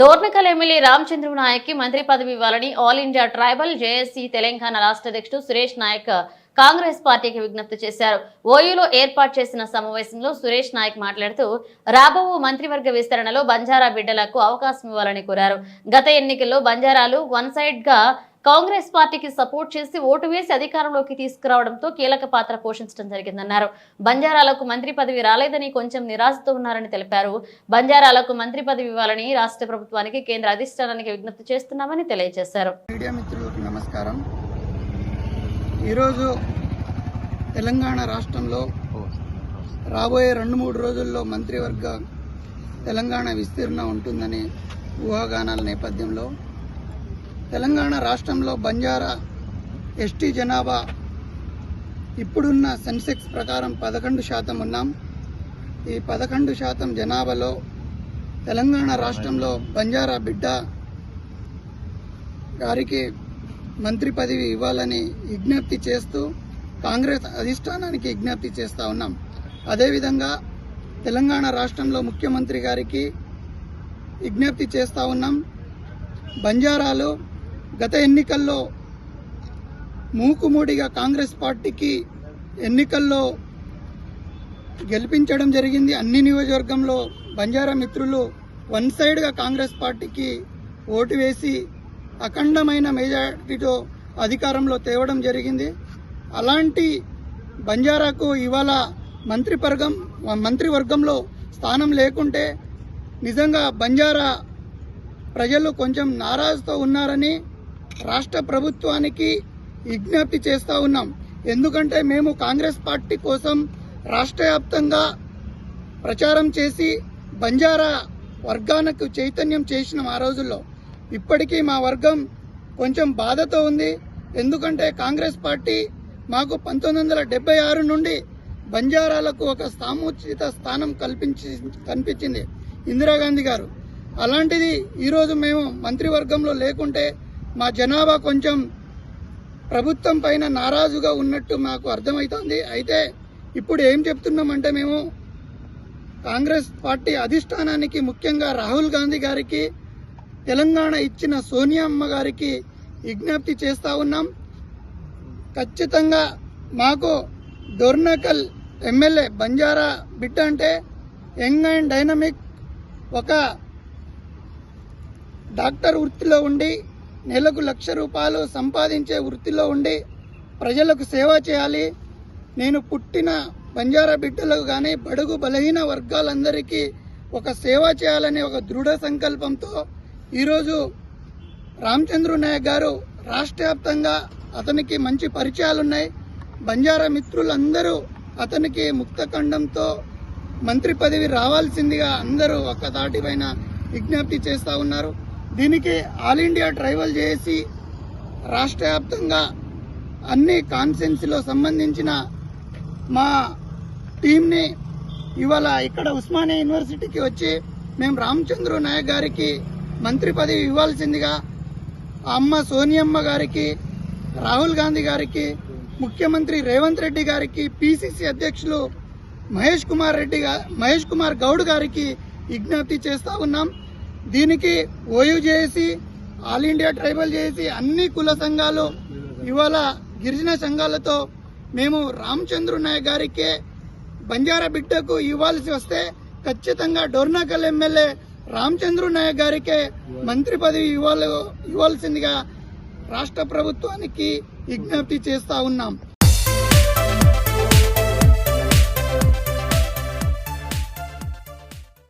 Dornakal MLA Ramachandra నాయక్కి మంత్రి పదవి ఇవ్వాలని all India tribal JAC Telangana రాష్ట్ర అధ్యక్షుడు సురేష్ నాయక్ కాంగ్రెస్ పార్టీకి విజ్ఞప్తి చేశారు. ఓయూలో ఏర్పాటు చేసిన సమావేశంలో సురేష్ నాయక్ మాట్లాడుతూ రాబో మంత్రివర్గ విస్తరణలో బంజారా బిడ్డలకు అవకాశం ఇవ్వాలని కోరారు. గత ఎన్నికల్లో బంజారాలు వన్ సైడ్గా కాంగ్రెస్ పార్టీకి సపోర్ట్ చేసి ఓటు వేసి అధికారంలోకి తీసుకురావడంతో కీలక పాత్ర పోషించడం జరిగిందన్నారు. బంజారాలకు మంత్రి పదవి రాలేదని కొంచెం నిరాశతో ఉన్నారని తెలిపారు. బంజారాలకు మంత్రి పదవి ఇవ్వాలని రాష్ట్ర ప్రభుత్వానికి కేంద్ర అధిష్టానానికి విజ్ఞప్తి చేస్తున్నామని తెలియజేశారు. నమస్కారం. ఈరోజు తెలంగాణ రాష్ట్రంలో రాబోయే రెండు మూడు రోజుల్లో మంత్రివర్గ తెలంగాణ విస్తీర్ణ ఉంటుందని ఊహాగానాల నేపథ్యంలో తెలంగాణ రాష్ట్రంలో బంజారా ఎస్టీ జనాభా ఇప్పుడున్న సెన్సెక్స్ ప్రకారం పదకొండు శాతం ఉన్నాం. ఈ పదకొండు శాతం జనాభాలో తెలంగాణ రాష్ట్రంలో బంజారా బిడ్డ గారికి మంత్రి పదవి ఇవ్వాలని విజ్ఞప్తి చేస్తూ కాంగ్రెస్ అధిష్టానానికి విజ్ఞప్తి చేస్తూ ఉన్నాం. అదేవిధంగా తెలంగాణ రాష్ట్రంలో ముఖ్యమంత్రి గారికి విజ్ఞప్తి చేస్తూ ఉన్నాం. బంజారాలో గత ఎన్నికల్లో మూకుమూడిగా కాంగ్రెస్ పార్టీకి ఎన్నికల్లో గెలిపించడం జరిగింది. అన్ని నియోజకవర్గంలో బంజారా మిత్రులు వన్ సైడ్గా కాంగ్రెస్ పార్టీకి ఓటు వేసి అఖండమైన మెజారిటీతో అధికారంలో తేవడం జరిగింది. అలాంటి బంజారాకు ఇవాళ మంత్రివర్గం మంత్రివర్గంలో స్థానం లేకుంటే నిజంగా బంజారా ప్రజలు కొంచెం నారాజుతో ఉన్నారని రాష్ట్ర ప్రభుత్వానికి విజ్ఞప్తి చేస్తూ ఉన్నాం. ఎందుకంటే మేము కాంగ్రెస్ పార్టీ కోసం రాష్ట్ర వ్యాప్తంగా ప్రచారం చేసి బంజారా వర్గానికి చైతన్యం చేసినాం ఆ రోజుల్లో. ఇప్పటికీ మా వర్గం కొంచెం బాధతో ఉంది. ఎందుకంటే కాంగ్రెస్ పార్టీ మాకు పంతొమ్మిది వందల ఆరు నుండి బంజారాలకు ఒక సాముచిత స్థానం కల్పించి కనిపించింది ఇందిరాగాంధీ గారు. అలాంటిది ఈరోజు మేము మంత్రివర్గంలో లేకుంటే మా జనాభా కొంచెం ప్రభుత్వం పైన నారాజుగా ఉన్నట్టు మాకు అర్థమవుతుంది అయితే ఇప్పుడు ఏం చెప్తున్నామంటే మేము కాంగ్రెస్ పార్టీ అధిష్టానానికి ముఖ్యంగా రాహుల్ గాంధీ గారికి తెలంగాణ ఇచ్చిన సోనియా అమ్మ గారికి విజ్ఞప్తి చేస్తూ ఉన్నాం. ఖచ్చితంగా మాకు డోర్నకల్ ఎమ్మెల్యే బంజారా బిడ్డ అంటే యంగ్ అండ్ డైనమిక్ ఒక డాక్టర్ వృత్తిలో ఉండి నెలకు లక్ష రూపాయలు సంపాదించే వృత్తిలో ఉండి ప్రజలకు సేవ చేయాలి. నేను పుట్టిన బంజారా బిడ్డలకు కానీ బడుగు బలహీన వర్గాలందరికీ ఒక సేవ చేయాలనే ఒక దృఢ సంకల్పంతో ఈరోజు రామచంద్ర నాయక్ గారు రాష్ట్ర వ్యాప్తంగా అతనికి మంచి పరిచయాలు ఉన్నాయి బంజారా మిత్రులందరూ అతనికి ముక్తఖండంతో మంత్రి పదవి రావాల్సిందిగా అందరూ ఒక్క దాటిపైన విజ్ఞప్తి చేస్తూ ఉన్నారు. దీనికి ఆల్ ఇండియా ట్రైవల్ చేసి రాష్ట్ర వ్యాప్తంగా అన్ని కాన్సెన్సీలో సంబంధించిన మా టీంని ఇవాళ ఇక్కడ ఉస్మానియా యూనివర్సిటీకి వచ్చి మేము రామచంద్ర నాయక్ గారికి మంత్రి పదవి ఇవ్వాల్సిందిగా ఆ అమ్మ సోనియమ్మ గారికి రాహుల్ గాంధీ గారికి ముఖ్యమంత్రి రేవంత్ రెడ్డి గారికి పిసిసి అధ్యక్షులు మహేష్ కుమార్ రెడ్డి మహేష్ కుమార్ గౌడ్ గారికి విజ్ఞప్తి చేస్తూ ఉన్నాం. దీనికి ఓయూ చేసి ఆల్ ఇండియా ట్రైబల్ చేసి అన్ని కుల సంఘాలు ఇవాళ గిరిజన సంఘాలతో మేము రామచంద్ర నాయక్ గారికే బంజారా బిడ్డకు ఇవ్వాల్సి వస్తే ఖచ్చితంగా డోర్నాకల్ ఎమ్మెల్యే రామచంద్ర నాయక్ గారికే మంత్రి పదవి ఇవ్వాలి ఇవ్వాల్సిందిగా రాష్ట్ర ప్రభుత్వానికి విజ్ఞప్తి చేస్తా ఉన్నాం.